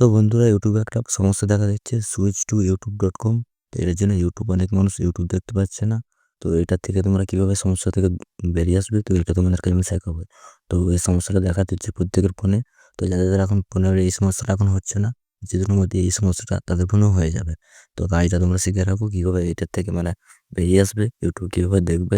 তো বন্ধুরা ইউটিউবে একটা সমস্যা দেখা দিচ্ছে। Switch to YouTube dot com এর জন্য ইউটিউব অনেক মানুষ ইউটিউব দেখতে পাচ্ছে না। তো এটা থেকে তোমরা কীভাবে সমস্যা থেকে বেরিয়ে আসবে, তো এটা তোমাদেরকে আমি শেখাবো। তো এই সমস্যাটা দেখা দিচ্ছে প্রত্যেকের ফোনে। তো যাদের যাদের এখন ফোনে এই সমস্যাটা এখন হচ্ছে না যেদিনের মধ্যে এই সমস্যাটা তাদের ফোনেও হয়ে যাবে। তো কাজটা তোমরা শিখে রাখো কীভাবে এটার থেকে মানে বেরিয়ে আসবে ইউটিউব কীভাবে দেখবে।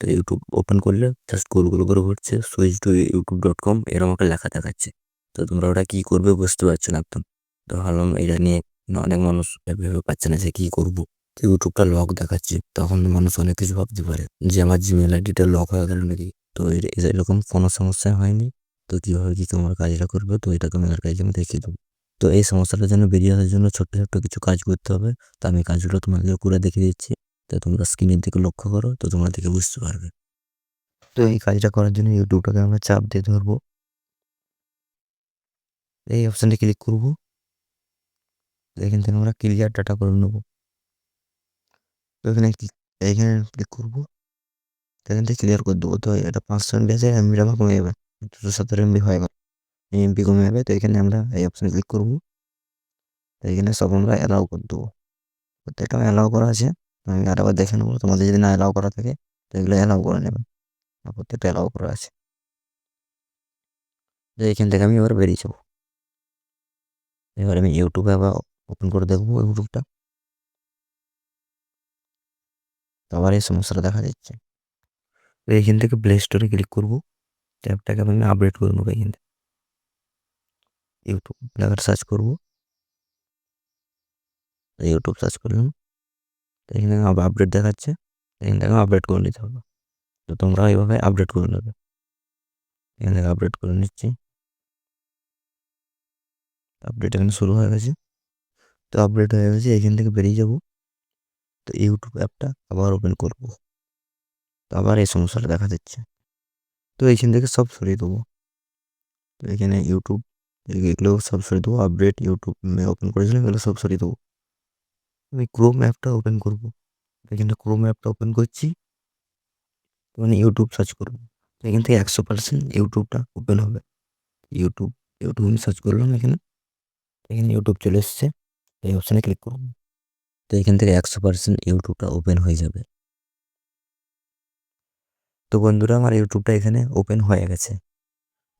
তো ইউটিউব ওপেন করলে জাস্ট গোল করে ঘুরছে switch to YouTube dot com এরকম একটা লেখা দেখাচ্ছে। তো তোমরা ওটা কী করবে বুঝতে পারছ না একদম। তো ভাবলাম এটা নিয়ে অনেক মানুষ ভেবে পাচ্ছে না যে কী করব। ইউটিউবটা লক দেখাচ্ছে। তখন মানুষ অনেক কিছু ভাবতে পারে যে আমার জিমেল আইডিটা লক হয়ে গেল নাকি। তো এর- এরকম কোনো সমস্যা হয়নি। তো কীভাবে কি তোমার কাজটা করবে তো এটা তোমাদের কাজে আমি দেখিয়ে দেবো। তো এই সমস্যাটা যেন বেরিয়ে আসার জন্য ছোট্ট ছোট্ট কিছু কাজ করতে হবে। তো আমি কাজগুলো তোমাদের করে দেখিয়ে দিচ্ছি। তো তোমরা স্ক্রিনের দিকে লক্ষ্য করো তো তোমরা দেখে বুঝতে পারবে। তো এই কাজটা করার জন্য ইউটিউবটাকে আমরা চাপ দিয়ে ধরবো। এই অপশানটি ক্লিক করব। এখান থেকে আমরা ক্লিয়ার ডাটা করে নেব। তো এখানে এইখানে ক্লিক করব। এখান থেকে ক্লিয়ার করে দেবো। তো এটা পাঁচশো এমবি আছে এমবিটা আমার কমে যাবে। দুশো সতেরো এমবি হয়ে গেল। এমবি কমে যাবে, তো এখানে আমরা এই অপশানে ক্লিক করব। তো এখানে সব আমরা অ্যালাউ করে দেবো। প্রত্যেকটা অ্যালাউ করা আছে। আমি আরেকবার দেখে নেব। তোমাদের যদি না অ্যালাউ করা থাকে, তো এগুলো অ্যালাউ করে নেবে। আর প্রত্যেকটা অ্যালাউ করা আছে। তো এখান থেকে আমি এবার বেরিয়ে যাব। এবার আমি ইউটিউবে আবার ওপেন করে দেখব ইউটিউবটা আবার এই সমস্যাটা দেখা যাচ্ছে। তো এইখান থেকে প্লে স্টোরে ক্লিক করব। ট্যাবটাকে আমি আপডেট করে নেব এখান থেকে। ইউটিউব লেখার সার্চ করব। ইউটিউব সার্চ করলাম। তো এখানে আবার আপডেট দেখাচ্ছে। এখান থেকে আপডেট করে নিতে হবে। তো তোমরা এইভাবে আপডেট করে নেবে। এখান থেকে আপডেট করে নিচ্ছি। আপডেট এখানে শুরু হয়ে গেছে। তো আপডেট হয়ে গেছে, এখান থেকে বেরিয়ে যাব। তো ইউটিউব অ্যাপটা আবার ওপেন করব। তো আবার এই সমস্যাটা দেখা দিচ্ছে। তো এইখান থেকে সব সরিয়ে দেবো। তো এখানে ইউটিউব এগুলো সব সরিয়ে দেবো। আপডেট ইউটিউব ওপেন করেছিলাম, এগুলো সব সরিয়ে দেবো। আমি ক্রোম অ্যাপটা ওপেন করব। এখানে ক্রোম অ্যাপটা ওপেন করছি। মানে ইউটিউব সার্চ করব। এখান থেকে একশো পার্সেন্ট ইউটিউবটা ওপেন হবে। ইউটিউব ইউটিউব আমি সার্চ করলাম এখানে। এখানে ইউটিউব চলে এসছে। এই অপশানে ক্লিক করুন। তো এখান থেকে একশো পার্সেন্ট ইউটিউবটা ওপেন হয়ে যাবে। তো বন্ধুরা, আমার ইউটিউবটা এখানে ওপেন হয়ে গেছে।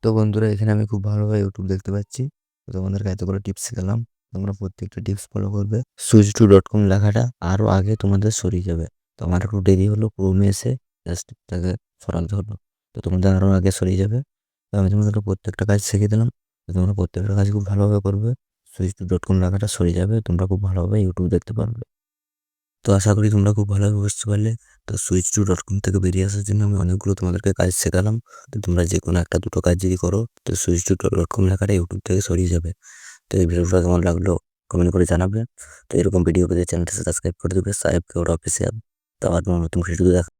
তো বন্ধুরা, এখানে আমি খুব ভালোভাবে ইউটিউব দেখতে পাচ্ছি। তোমাদেরকে এতগুলো টিপস শেখালাম। তোমরা প্রত্যেকটা টিপস ফলো করবে। সুইচ টু ডট কম লেখাটা আরও আগে তোমাদের সরিয়ে যাবে। তো আমার একটু দেরি হলো ক্রোমে এসে জাস্ট তাকে সরাতে হলো। তো তোমাদের আরও আগে সরিয়ে যাবে। তো আমি তোমাদেরকে প্রত্যেকটা কাজ শিখিয়ে দিলাম। তোমরা প্রত্যেকটা কাজ খুব ভালোভাবে করবে। সুইচ টু ডট কম লেখাটা সরে যাবে, তোমরা খুব ভালোভাবে ইউটিউব দেখতে পারবে। তো আশা করি তোমরা খুব ভালোভাবে বুঝতে পারলে। তো সুইচ টু ডট কম থেকে বেরিয়ে আসার জন্য আমি অনেকগুলো তোমাদেরকে কাজ শেখালাম। তো তোমরা যে কোনো একটা দুটো কাজ যদি করো, তো সুইচ টু ডট কম লেখাটা ইউটিউব থেকে সরিয়ে যাবে। তো এই ভিডিওটা কেমন লাগল কমেন্ট করে জানাবে। তো এরকম ভিডিও পেতে চ্যানেলটা সাবস্ক্রাইব করে দেবে। সাহেব কেউ অফিসিয়াল তো আবার নতুন ভিডিও দেখা